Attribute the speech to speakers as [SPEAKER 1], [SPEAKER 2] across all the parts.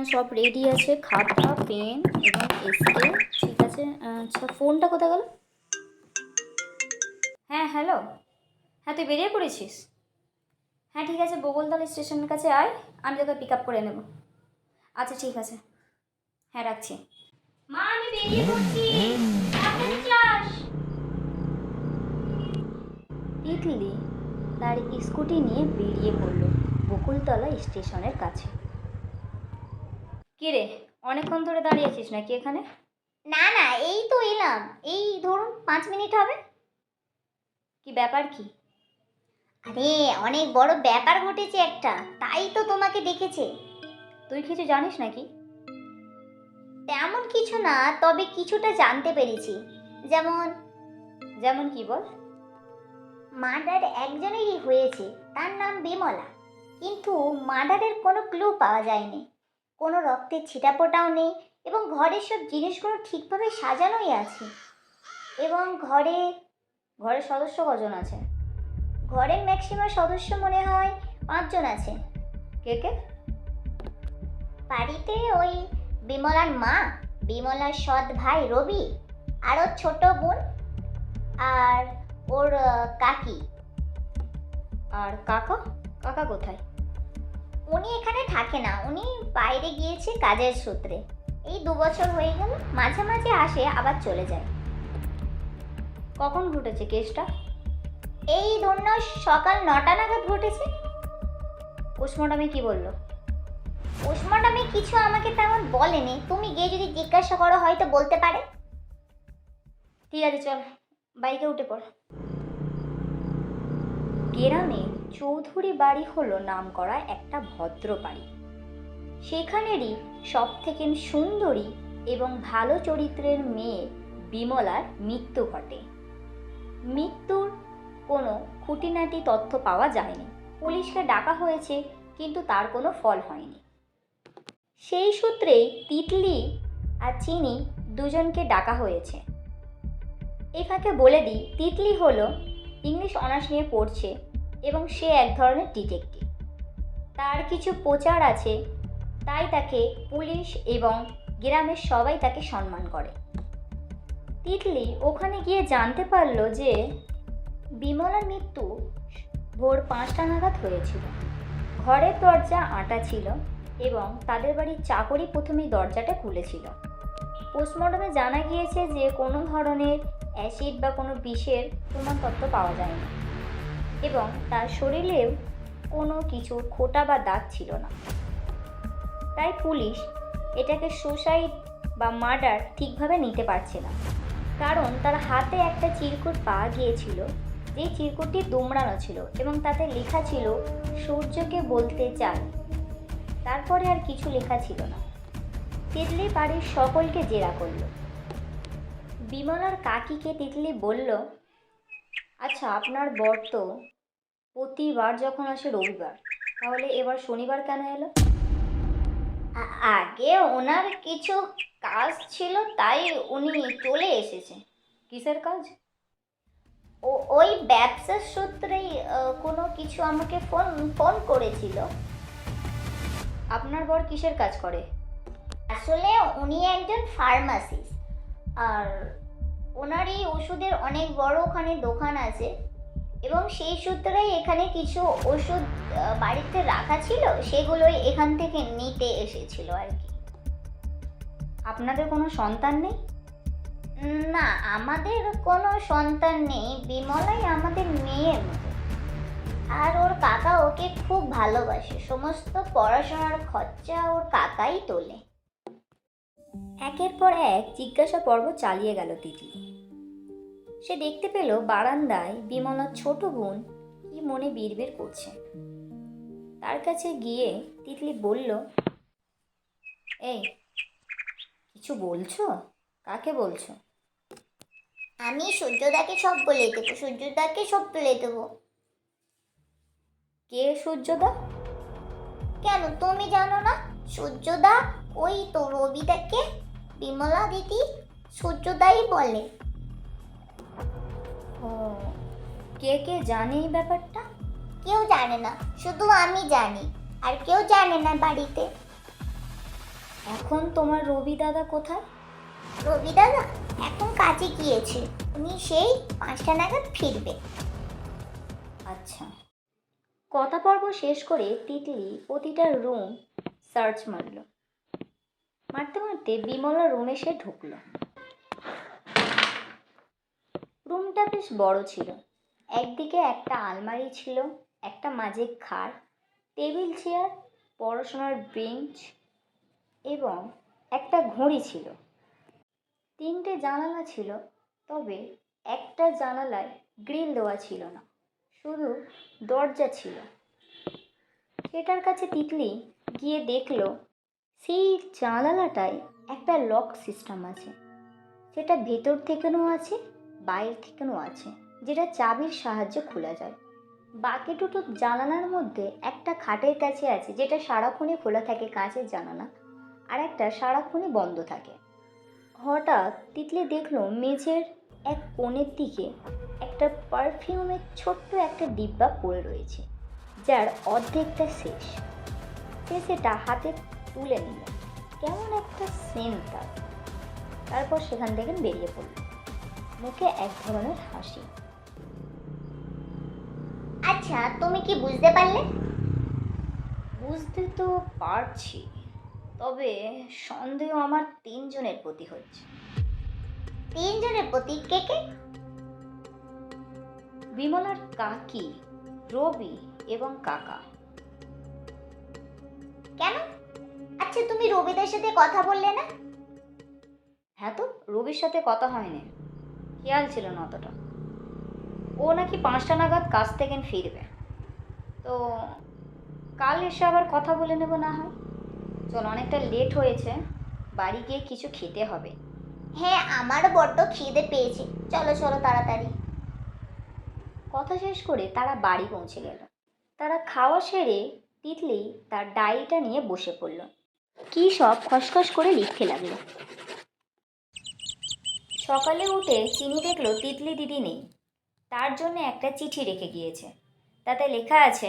[SPEAKER 1] হ্যাঁ সব রেডি আছে। খাতা পেন এবং স্কেল ঠিক আছে আচ্ছা ফোনটা কোথায় গেল? হ্যাঁ হ্যালো হ্যাঁ তুই বেরিয়ে পড়েছিস? হ্যাঁ ঠিক আছে, বগলতলা স্টেশনের কাছে আয়। আমি তোকে পিক আপ করে নেব। আচ্ছা ঠিক আছে। হ্যাঁ রাখছি। মা, আমি বেরিয়ে পড়ছি। তিতলি তার স্কুটি নিয়ে বেরিয়ে পড়ল বকুলতলা স্টেশনের কাছে। কিরে অনেকক্ষণ ধরে দাঁড়িয়ে আছিস নাকি এখানে?
[SPEAKER 2] না না এই তো এলাম। এই ধরুন পাঁচ মিনিট হবে।
[SPEAKER 1] কি ব্যাপার কি?
[SPEAKER 2] আরে অনেক বড় ব্যাপার ঘটেছে একটা। তাই তো তোমাকে ডেকেছে
[SPEAKER 1] তুই কিছু জানিস নাকি?
[SPEAKER 2] তেমন কিছু না তবে কিছুটা জানতে পেরেছি। যেমন?
[SPEAKER 1] যেমন কি বল?
[SPEAKER 2] মার্ডার একজনেরই হয়েছে। তার নাম বিমলা। কিন্তু মার্ডারের কোনো ক্লু পাওয়া যায়নি। কোনো রক্তের ছিটাপোটাও নেই এবং ঘরের সব জিনিসগুলো ঠিকভাবে সাজানোই আছে। এবং ঘরে
[SPEAKER 1] ঘরের সদস্য কজন আছে?
[SPEAKER 2] ঘরের ম্যাক্সিমাম সদস্য মনে হয় পাঁচজন আছে।
[SPEAKER 1] কে কে?
[SPEAKER 2] বাড়িতে ওই বিমলার মা, বিমলার সৎ ভাই রবি আর ওর ছোট বোন আর ওর কাকি।
[SPEAKER 1] আর কাকা? কাকা কোথায়?
[SPEAKER 2] উনি এখানে থাকে না উনি বাইরে গিয়েছে কাজের সূত্রে। এই দু বছর হয়ে গেল মাঝে মাঝে আসে আবার চলে যায়।
[SPEAKER 1] কখন ঘটেছে কেসটা?
[SPEAKER 2] এই ধন্য সকাল নটা নাগাদ ঘটেছে।
[SPEAKER 1] পোস্টমর্টমে কি বলল?
[SPEAKER 2] পোস্টমর্টমে কিছু আমাকে তেমন বলেনি। তুমি গিয়ে যদি জিজ্ঞাসা করো হয়তো বলতে পারে।
[SPEAKER 1] ঠিক আছে চল বাইকে উঠে পড়। গ্রামে চৌধুরী বাড়ি হলো নামকরা একটা ভদ্র বাড়ি সেখানেরই সব থেকে সুন্দরী এবং ভালো চরিত্রের মেয়ে বিমলার মৃত্যু ঘটে। মৃত্যুর কোনো খুঁটিনাটি তথ্য পাওয়া যায়নি। পুলিশকে ডাকা হয়েছে, কিন্তু তার কোনো ফল হয়নি। সেই সূত্রেই তিতলি আর চিনি দুজনকে ডাকা হয়েছে। ফাঁকে বলে দিই, তিতলি হলো ইংলিশ অনার্স নিয়ে পড়ছে এবং সে এক ধরনের ডিটেকটিভ। তার কিছু প্রচার আছে, তাই তাকে পুলিশ এবং গ্রামের সবাই তাকে সম্মান করে। তিতলি ওখানে গিয়ে জানতে পারল যে বিমলার মৃত্যু ভোর পাঁচটা নাগাদ হয়েছিল। ঘরের দরজা আটা ছিল এবং তাদের বাড়ির চাকরি প্রথমেই দরজাটা খুলেছিল। পোস্টমর্টমে জানা গিয়েছে যে কোনো ধরনের অ্যাসিড বা কোনো বিষের প্রমাণপত্র পাওয়া যায়নি। এবং তার শরীরেও কোনো কিছুর খোঁটা বা দাগ ছিল না। তাই পুলিশ এটাকে সুসাইড বা মার্ডার ঠিকভাবে নিতে পারছে না। কারণ তার হাতে একটা চিরকুট পাওয়া গিয়েছিল, যে চিরকুটটি দুমড়ানো ছিল এবং তাতে লেখা ছিল, সূর্যকে বলতে চাই। তারপরে আর কিছু লেখা ছিল না। তিতলি বাড়ির সকলকে জেরা করল। বিমলার কাকিকে তিতলি বলল আচ্ছা আপনার বর তো প্রতিবার যখন আসে রবিবার তাহলে এবার শনিবার কেন এলো?
[SPEAKER 2] আগে ওনার কিছু কাজ ছিল তাই উনি চলে এসেছে
[SPEAKER 1] কিসের কাজ?
[SPEAKER 2] ও ওই ব্যবসার সূত্রেই কোনো কিছু আমাকে ফোন ফোন করেছিল।
[SPEAKER 1] আপনার বর কিসের কাজ করে?
[SPEAKER 2] আসলে উনি একজন ফার্মাসিস্ট আর ওনারই ওষুধের অনেক বড় ওখানে দোকান আছে এবং সেই সূত্রেই এখানে কিছু ওষুধ বাড়িতে রাখা ছিল, সেগুলোই এখান থেকে নিতে এসেছিল আর কি।
[SPEAKER 1] আপনাদের কোনো সন্তান নেই?
[SPEAKER 2] না, আমাদের কোনো সন্তান নেই। বিমলাই আমাদের মেয়ের আর ওর কাকা ওকে খুব ভালোবাসে। সমস্ত পড়াশোনার খরচা ওর কাকাই তোলে।
[SPEAKER 1] একের পর এক জিজ্ঞাসা পর্ব চালিয়ে গেল তিতলি সে দেখতে পেল বারান্দায় বিমলার ছোট বোন কি মনে বিড়বিড় করছে। তার কাছে গিয়ে তিতলি বলল এই কিছু বলছো? কাকে বলছো?
[SPEAKER 2] আমি সূর্যদাকে সব বলে দেবো সূর্যদাকে সব বলে দেবো।
[SPEAKER 1] কে সূর্যদা?
[SPEAKER 2] কেন তুমি জানো না? সূর্যদা ওই তো রবিদাকে বিমলা দিদি সূর্যদাই বলে।
[SPEAKER 1] ও কে কে জানে এই ব্যাপারটা?
[SPEAKER 2] কেউ জানে না শুধু আমি জানি আর কেউ জানে না বাড়িতে।
[SPEAKER 1] এখন তোমার রবি দাদা কোথায়?
[SPEAKER 2] রবি দাদা এখন কাজে গিয়েছে উনি সেই পাঁচটা নাগাদ ফিরবে।
[SPEAKER 1] আচ্ছা। কথা পর্ব শেষ করে তিতলি প্রতিটা রুম সার্চ মারল। মারতে মারতে বিমলা রুমে সে ঢুকলো। রুমটা বেশ বড় ছিল। একদিকে একটা আলমারি ছিল, একটা মাঝে খাট, টেবিল চেয়ার, পড়াশোনার বেঞ্চ এবং একটা ঘড়ি ছিল। তিনটে জানালা ছিল, তবে একটা জানালায় গ্রিল দেওয়া ছিল না, শুধু দরজা ছিল। সেটার কাছে তিতলি গিয়ে দেখল, সেই জানালাটায় একটা লক সিস্টেম আছে সেটা ভেতর থেকেও আছে বাইরে থেকেও আছে, যেটা চাবির সাহায্যে খোলা যায়। বাকি দুটো জানালার মধ্যে একটা খাটের কাছে আছে, যেটা সারাক্ষণই খোলা থাকে কাঁচের জানালা, আর একটা সারাক্ষণই বন্ধ থাকে। হঠাৎ তিতলি দেখল মেঝের এক কোণের দিকে একটা পারফিউমের ছোট্ট একটা ডিব্বা পড়ে রয়েছে, যার অর্ধেকটা শেষ। সে সেটা হাতে তুলে নিল। কেমন একটা সেন্ট তার। তারপর সেখান থেকে বেরিয়ে পড়ল। মুখে এক ধরনের হাসি।
[SPEAKER 2] আচ্ছা তুমি কি বুঝতে পারলে?
[SPEAKER 1] বুঝতে তো পারছি তবে সন্দেহ আমার তিনজনের প্রতি হচ্ছে।
[SPEAKER 2] তিনজনের প্রতি কে কে?
[SPEAKER 1] বিমলার কাকি রবি এবং কাকা।
[SPEAKER 2] কেন? আচ্ছা তুমি রবিদের সাথে কথা বললে না?
[SPEAKER 1] হ্যাঁ তো রবির সাথে কথা হয়নি। খেয়াল ছিল না অতটা। ও নাকি পাঁচটা নাগাদ কাজ থেকে ফিরবে। তো কাল এসে আবার কথা বলে নেব না হয়। চল অনেকটা লেট হয়েছে। বাড়ি গিয়ে কিছু খেতে হবে।
[SPEAKER 2] হ্যাঁ আমারও বড্ড খিদে পেয়েছে। চলো চলো তাড়াতাড়ি।
[SPEAKER 1] কথা শেষ করে তারা বাড়ি পৌঁছে গেল। তারা খাওয়া সেরে তিতলি তার ডায়েরিটা নিয়ে বসে পড়ল। কী সব খসখস করে লিখতে লাগল। সকালে উঠে চিনি দেখল তিতলি দিদি নেই তার জন্য একটা চিঠি রেখে গিয়েছে। তাতে লেখা আছে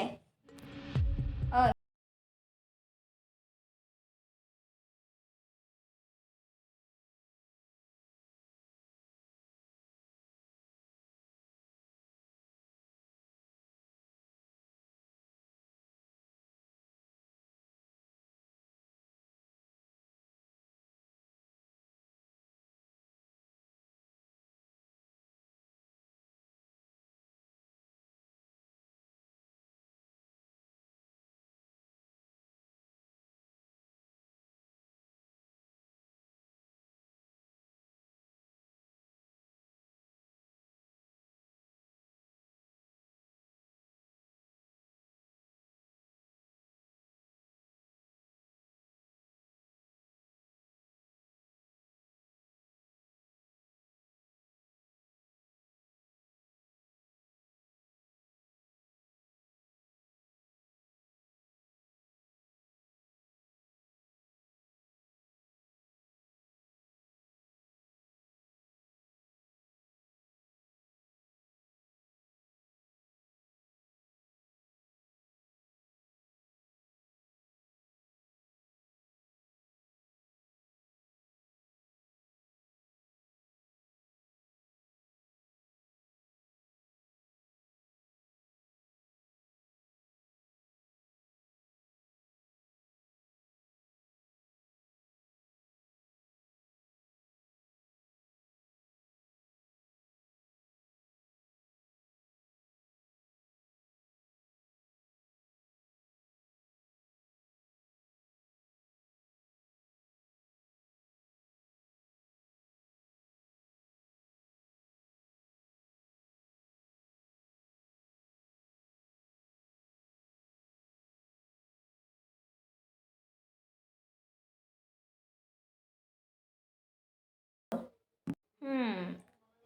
[SPEAKER 1] হুম,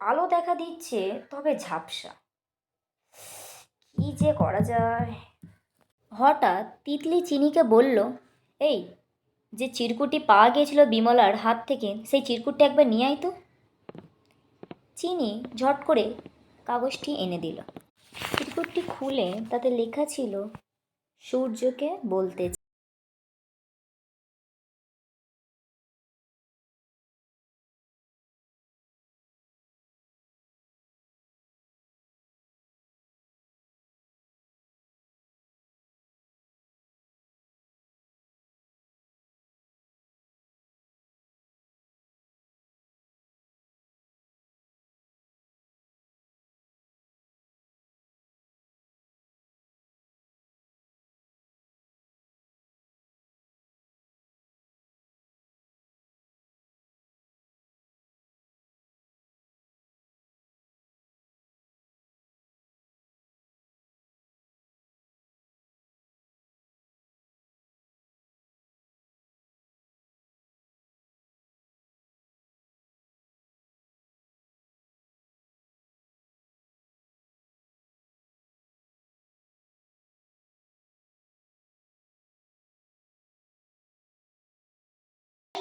[SPEAKER 1] আলো দেখা দিচ্ছে, তবে ঝাপসা। কি যে করা যায়? হঠাৎ তিতলি চিনিকে বলল, এই, যে চিরকুটটি পাওয়া গিয়েছিল বিমলার হাত থেকে, সেই চিরকুটটা একবার নিয়ে আয় তো। চিনি ঝট করে কাগজটি এনে দিল। চিরকুটটি খুলে তাতে লেখা ছিল, সূর্যকে বলতে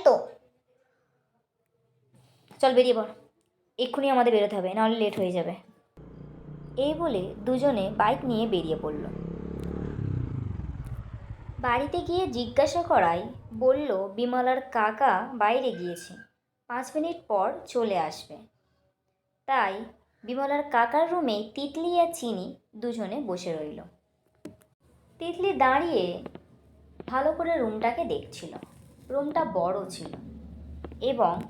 [SPEAKER 2] তো?
[SPEAKER 1] চল বেরিয়ে পড়। এক্ষুনি আমাদের বেরোতে হবে, নাহলে লেট হয়ে যাবে। এই বলে দুজনে বাইক নিয়ে বেরিয়ে পড়ল। বাড়িতে গিয়ে জিজ্ঞাসা করায় বলল, বিমলার কাকা বাইরে গিয়েছে। পাঁচ মিনিট পর চলে আসবে। তাই বিমলার কাকার রুমে তিতলি আর চিনি দুজনে বসে রইল। তিতলি দাঁড়িয়ে ভালো করে রুমটাকে দেখছিল। রুমটা বড় ছিল এবং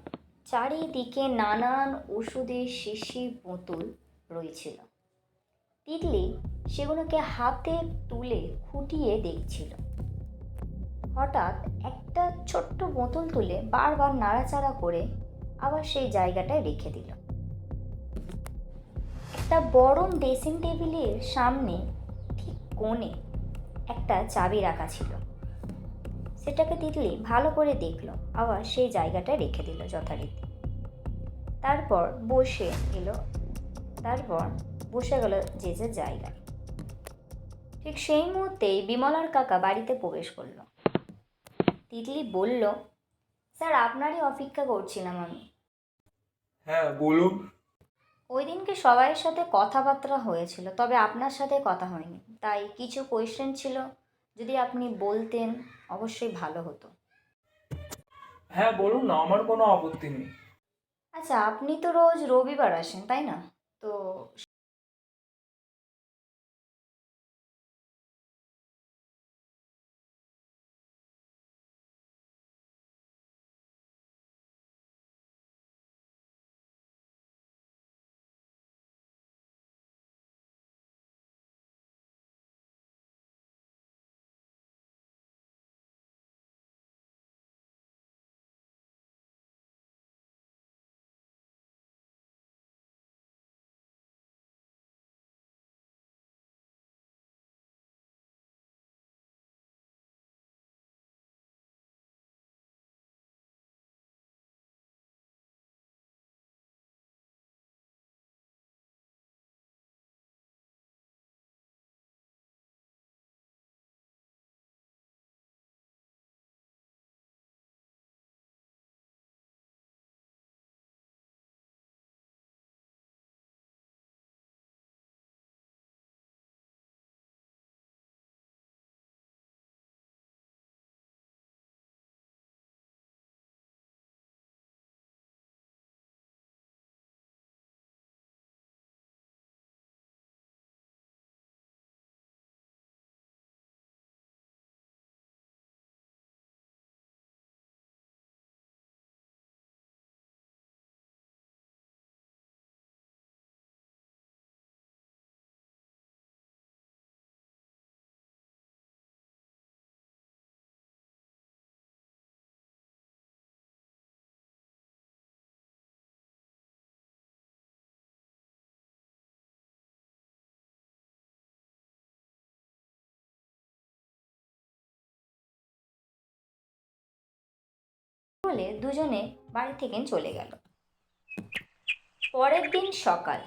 [SPEAKER 1] চারিদিকে নানান ওষুধের শিশি বোতল রয়েছিল। তিতলি সেগুলোকে হাতে তুলে খুঁটিয়ে দেখছিল। হঠাৎ একটা ছোট্ট বোতল তুলে বারবার নাড়াচাড়া করে আবার সেই জায়গাটায় রেখে দিল। একটা বড় ড্রেসিং টেবিলের সামনে ঠিক কোণে একটা চাবি রাখা ছিল। সেটাকে তিতলি ভালো করে দেখল। আবার সেই জায়গাটায় রেখে দিল যথারীতি। তারপর বসে এলো তারপর বসে গেল যে যে জায়গায়। ঠিক সেই মুহূর্তেই বিমলার কাকা বাড়িতে প্রবেশ করল। তিতলি বলল স্যার আপনারই অপেক্ষা করছিলাম আমি।
[SPEAKER 3] হ্যাঁ বলুন।
[SPEAKER 1] ওই দিনকে সবাইয়ের সাথে কথাবার্তা হয়েছিল তবে আপনার সাথে কথা হয়নি। তাই কিছু কোয়েশ্চেন ছিল। যদি আপনি বলতেন অবশ্যই ভালো হতো।
[SPEAKER 3] হ্যাঁ বলুন না আমার কোনো আপত্তি নেই।
[SPEAKER 1] আচ্ছা আপনি তো রোজ রবিবার আসেন তাই না? তো বলে দুজনে বাড়ি থেকে চলে গেল। পরের দিন সকাল।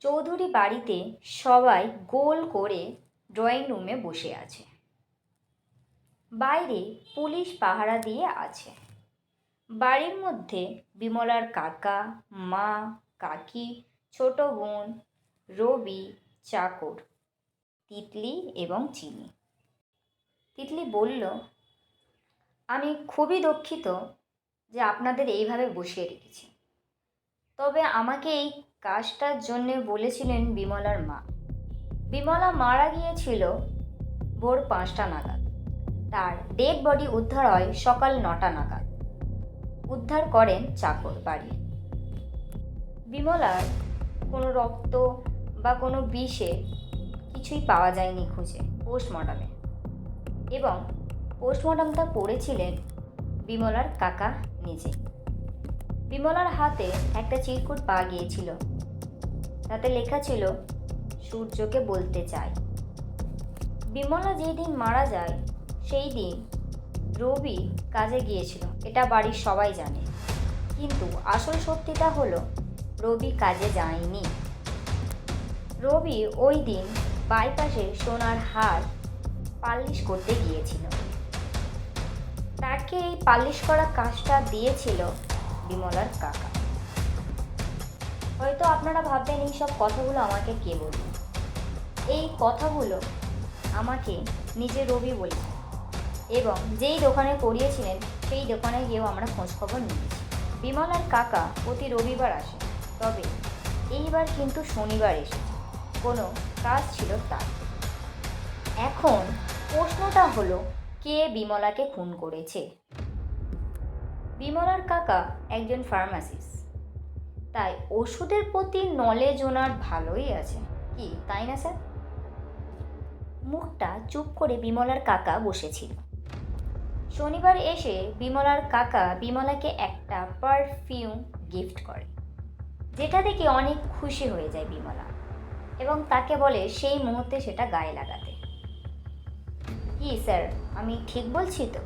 [SPEAKER 1] চৌধুরী বাড়িতে সবাই গোল করে ড্রয়িং রুমে বসে আছে। বাইরে পুলিশ পাহারা দিয়ে আছে। বাড়ির মধ্যে বিমলার কাকা, মা, কাকি, ছোট বোন, রবি, চাকর, তিতলি এবং চিনি। তিতলি বলল আমি খুবই দুঃখিত যে আপনাদের এইভাবে বসিয়ে রেখেছি। তবে আমাকে এই কাজটার জন্য বলেছিলেন বিমলার মা। বিমলা মারা গিয়েছিল ভোর পাঁচটা নাগাদ। তার ডেড বডি উদ্ধার হয় সকাল নটা নাগাদ। উদ্ধার করেন চাকর বাড়ি। বিমলার কোনো রক্ত বা কোনো বিষে কিছুই পাওয়া যায়নি খুঁজে পোস্টমর্টমে এবং পোস্টমর্টমটা করেছিলেন বিমলার কাকা নিজে। বিমলার হাতে একটা চিরকুট পাওয়া গিয়েছিল। তাতে লেখা ছিল, সূর্যকে বলতে চাই। বিমলা যেই দিন মারা যায়, সেই দিন রবি কাজে গিয়েছিল। এটা বাড়ির সবাই জানে। কিন্তু আসল সত্যিটা হলো, রবি কাজে যায়নি। রবি ওই দিন বাইপাসে সোনার হার পালিশ করতে গিয়েছিল। খাটকে এই পালিশ করা কাজটা দিয়েছিল বিমলার কাকা। হয়তো আপনারা ভাববেন এই সব কথাগুলো আমাকে কে বলল এই কথাগুলো আমাকে নিজে রবি বলেছে এবং যেই দোকানে করিয়েছিলেন সেই দোকানে গিয়েও আমরা খোঁজখবর নিয়েছি। বিমলার কাকা প্রতি রবিবার আসে তবে এইবার কিন্তু শনিবার এসেছে। কোনো কাজ ছিল তার। এখন প্রশ্নটা হলো কে বিমলাকে খুন করেছে? বিমলার কাকা একজন ফার্মাসিস্ট তাই ওষুধের প্রতি নলেজ ওনার ভালোই আছে। কি, তাই না স্যার? মুখটা চুপ করে বিমলার কাকা বসেছিল। শনিবার এসে বিমলার কাকা বিমলাকে একটা পারফিউম গিফট করে, যেটা দেখে অনেক খুশি হয়ে যায় বিমলা, এবং তাকে বলে সেই মুহূর্তে সেটা গায়ে লাগাতে। কি স্যার। আমি ঠিক বলছি তো।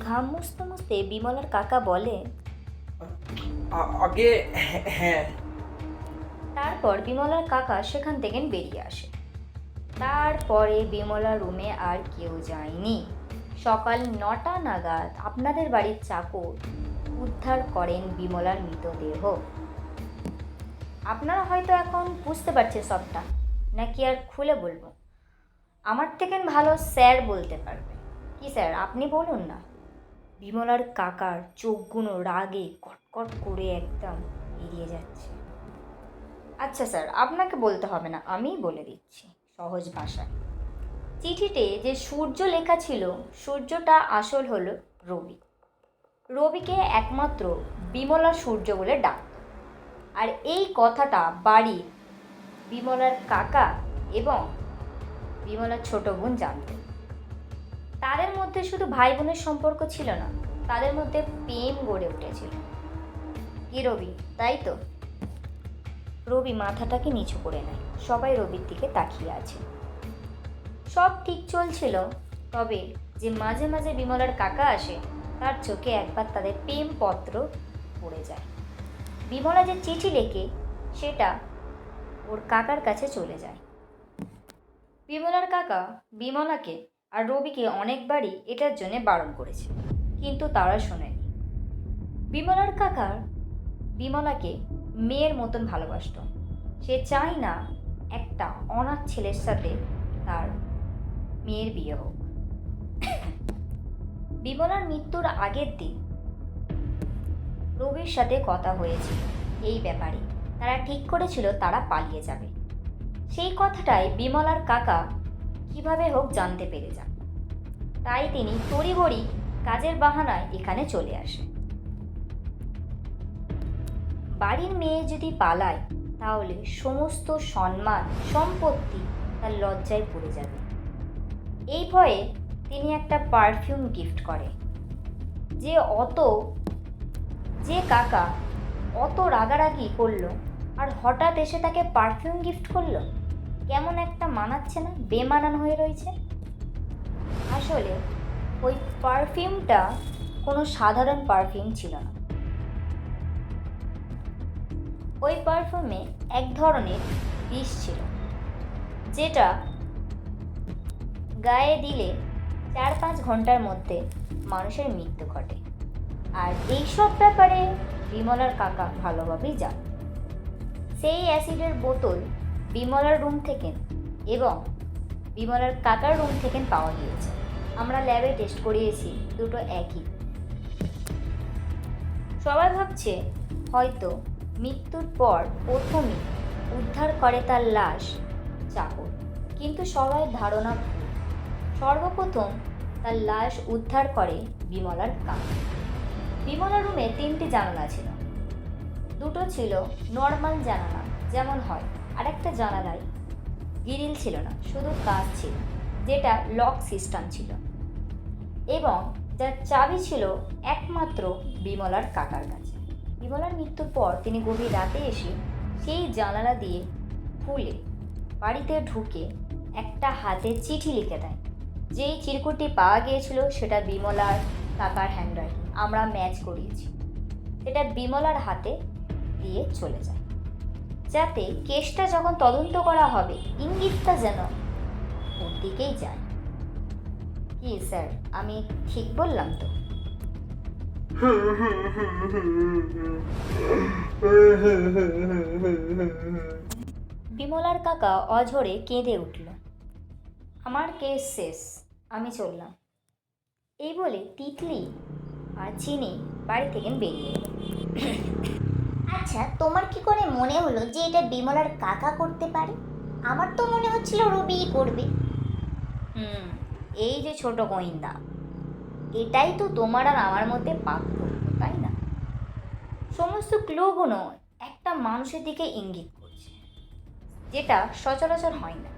[SPEAKER 1] ঘাম মুছতে মুছতে বিমলার কাকা বলে
[SPEAKER 3] আগে হ্যাঁ-
[SPEAKER 1] তারপর বিমলার কাকা সেখান থেকে বেরিয়ে আসে। তারপরে বিমলার রুমে আর কেউ যায়নি। সকাল নটা নাগাদ আপনাদের বাড়ির চাকর উদ্ধার করেন বিমলার মৃতদেহ। আপনারা হয়তো এখন বুঝতে পারছেন সবটা নাকি আর খুলে বলব? আমার থেকে ভালো স্যার বলতে পারবে। কি স্যার, আপনি বলুন না। বিমলার কাকার চোখগুলো রাগে কটকট করে একদম এড়িয়ে যাচ্ছে। আচ্ছা স্যার, আপনাকে বলতে হবে না, আমিই বলে দিচ্ছি, সহজ ভাষায়। চিঠিতে যে সূর্য লেখা ছিল, সূর্যটা আসল হলো রবি। রবিকে একমাত্র বিমলা সূর্য বলে ডাকত। আর এই কথাটা বাড়ির বিমলার কাকা এবং বিমলার ছোট বোন জানত তাদের মধ্যে শুধু ভাই বোনের সম্পর্ক ছিল না, তাদের মধ্যে প্রেম গড়ে উঠেছিল। কি রবি, তাই তো? রবি মাথাটাকে নিচু করে নেয়, সবাই রবির দিকে তাকিয়ে আছে। সব ঠিক চলছিল, তবে যে মাঝে মাঝে বিমলার কাকা আসে, তার চোখে একবার তাদের প্রেমপত্র পড়ে যায়। বিমলা যে চিঠি লেখে, সেটা ওর কাকার কাছে চলে যায়। বিমলার কাকা বিমলাকে আর রবিকে অনেকবারই এটার জন্য বারণ করেছে, কিন্তু তারা শোনেনি। বিমলার কাকার বিমলাকে মেয়ের মতন ভালোবাসত। সে চায় না একটা অনাথ ছেলের সাথে তার মেয়ের বিয়ে হোক। বিমলার মৃত্যুর আগের দিন রবির সাথে কথা হয়েছিল এই ব্যাপারে। তারা ঠিক করেছিল তারা পালিয়ে যাবে। সেই কথাটাই বিমলার কাকা কীভাবে হোক জানতে পেরে যান। তাই তিনি তড়িঘড়ি কাজের বাহানায় এখানে চলে আসে বাড়ির মেয়ে যদি পালায়, তাহলে সমস্ত সম্মান, সম্পত্তি তার লজ্জায় পড়ে যাবে। এই ভয়ে তিনি একটা পারফিউম গিফট করে যে অত, যে কাকা অত রাগারাগি করল, আর হঠাৎ এসে তাকে পারফিউম গিফট করল? কেমন একটা মানাচ্ছে না, বেমানান হয়ে রয়েছে। আসলে ওই পারফিউমটা কোনো সাধারণ পারফিউম ছিল না। ওই পারফিউমে এক ধরনের বিষ ছিল, যেটা গায়ে দিলে চার পাঁচ ঘণ্টার মধ্যে মানুষের মৃত্যু ঘটে। আর এইসব ব্যাপারে বিমলার কাকা ভালোভাবেই জান। সেই অ্যাসিডের বোতল বিমলার রুম থেকে এবং বিমলার কাকার রুম থেকে পাওয়া গিয়েছে। আমরা ল্যাবে টেস্ট করিয়েছি, দুটো একই। সবাই ভাবছে, হয়তো মৃত্যুর পর প্রথমে উদ্ধার করে তার লাশ চাকর। কিন্তু সবাই ধারণা ভুল। সর্বপ্রথম তার লাশ উদ্ধার করে বিমলার কাকা। বিমলার রুমে তিনটি জানালা ছিল। দুটো ছিল নর্মাল জানালা, যেমন হয়। আর একটা জানালায় গ্রিল ছিল না, শুধু কাজ ছিল, যেটা লক সিস্টেম ছিল। এবং যার চাবি ছিল একমাত্র বিমলার কাকার কাছে। বিমলার মৃত্যুর পর তিনি গভীর রাতে এসে সেই জানালা দিয়ে খুলে বাড়িতে ঢুকে একটা হাতে চিঠি লিখে দেয়। যেই চিরকুটটি পাওয়া গিয়েছিল সেটা বিমলার কাকার হ্যান্ডরাইটিং আমরা ম্যাচ করিয়েছি। সেটা বিমলার হাতে দিয়ে চলে যায়। যাতে কেসটা যখন তদন্ত করা হবে, ইঙ্গিতটা যেন ওর দিকেই যায়। কি স্যার, আমি ঠিক বললাম তো? বিমলার কাকা অঝরে কেঁদে উঠল। আমার কেস শেষ, আমি চললাম। এই বলে তিতলি আর চিনি বাড়ি থেকে বেরিয়ে
[SPEAKER 2] আচ্ছা তোমার কি করে মনে হলো যে এটা বিমলার কাকা করতে পারে? আমার তো মনে হচ্ছিল রবিই করবে।
[SPEAKER 1] হুম, এই যে ছোট গোয়েন্দা। এটাই তো তোমার আর আমার মধ্যে পার্থক্য, তাই না? সমস্ত ক্লুগুলো একটা মানুষের দিকে ইঙ্গিত করছে, যেটা সচরাচর হয় না।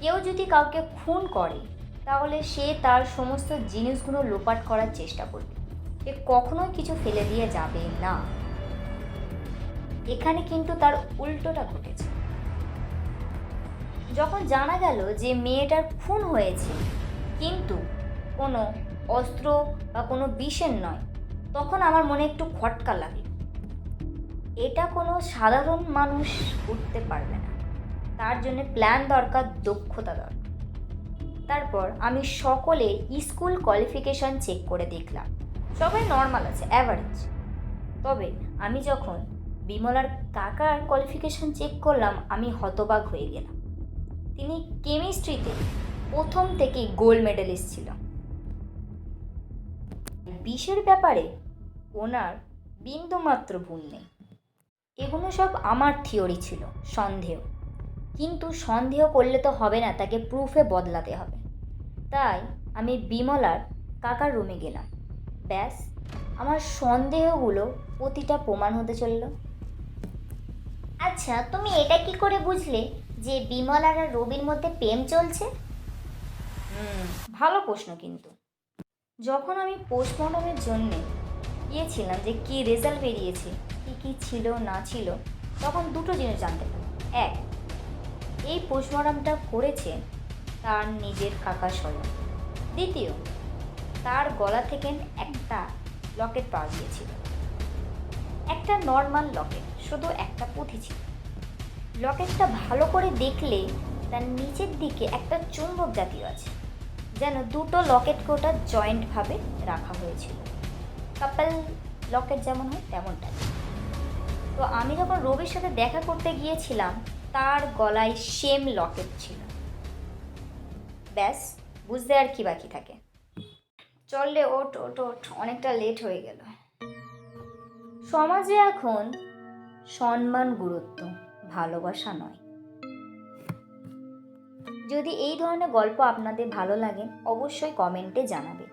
[SPEAKER 1] কেউ যদি কাউকে খুন করে, তাহলে সে তার সমস্ত জিনিসগুলো লোপাট করার চেষ্টা করবে। সে কখনোই কিছু ফেলে দিয়ে যাবে না। এখানে কিন্তু তার উল্টোটা ঘটেছে। যখন জানা গেল যে মেয়েটার খুন হয়েছে, কিন্তু কোনো অস্ত্র বা কোনো বিষের নয়, তখন আমার মনে একটু খটকা লাগে। এটা কোনো সাধারণ মানুষ করতে পারবে না। তার জন্য প্ল্যান দরকার, দক্ষতা দরকার। তারপর আমি সকলে স্কুল কোয়ালিফিকেশন চেক করে দেখলাম। সবাই নর্মাল আছে অ্যাভারেজ তবে আমি যখন বিমলার কাকার কোয়ালিফিকেশন চেক করলাম, আমি হতবাক হয়ে গেলাম। তিনি কেমিস্ট্রিতে প্রথম থেকেই গোল্ড মেডেলিস্ট ছিল বিষের ব্যাপারে ওনার বিন্দুমাত্র ভুল নেই। এগুলো সব আমার থিওরি ছিল, সন্দেহ। কিন্তু সন্দেহ করলে তো হবে না, তাকে প্রুফে বদলাতে হবে। তাই আমি বিমলার কাকার রুমে গেলাম। ব্যাস, আমার সন্দেহগুলো প্রতিটা প্রমাণ হতে চলল।
[SPEAKER 2] আচ্ছা তুমি এটা কি করে বুঝলে যে বিমল আর রবির মধ্যে প্রেম চলছে?
[SPEAKER 1] ভালো প্রশ্ন কিন্তু। যখন আমি পোস্টমর্টমের জন্যে গিয়েছিলাম যে কী রেজাল্ট বেরিয়েছে, কী কী ছিল, না ছিল, তখন দুটো জিনিস জানতে পারি এক, এই পোস্টমর্টমটা করেছে তার নিজের কাকা স্বয়ং। দ্বিতীয়, তার গলা থেকে একটা লকেট পাওয়া গিয়েছিল। একটা নর্মাল লকেট শুধু একটা পুঁথি ছিল। লকেটটা ভালো করে দেখলে তার নিচের দিকে একটা চুম্বক জাতীয় আছে, যেন দুটো লকেট কোটা জয়েন্টভাবে রাখা হয়েছিল। কাপল লকেট যেমন হয় তেমনটা। তো আমি যখন রবির সাথে দেখা করতে গিয়েছিলাম, তার গলায় সেম লকেট ছিল। ব্যাস, বুঝতে আর কি বাকি থাকে। চললে ওট ওট ওট অনেকটা লেট হয়ে গেল। সমাজে এখন সম্মান গুরুত্ব, ভালোবাসা নয়। যদি এই ধরনের গল্প আপনাদের ভালো লাগে, অবশ্যই কমেন্টে জানাবেন।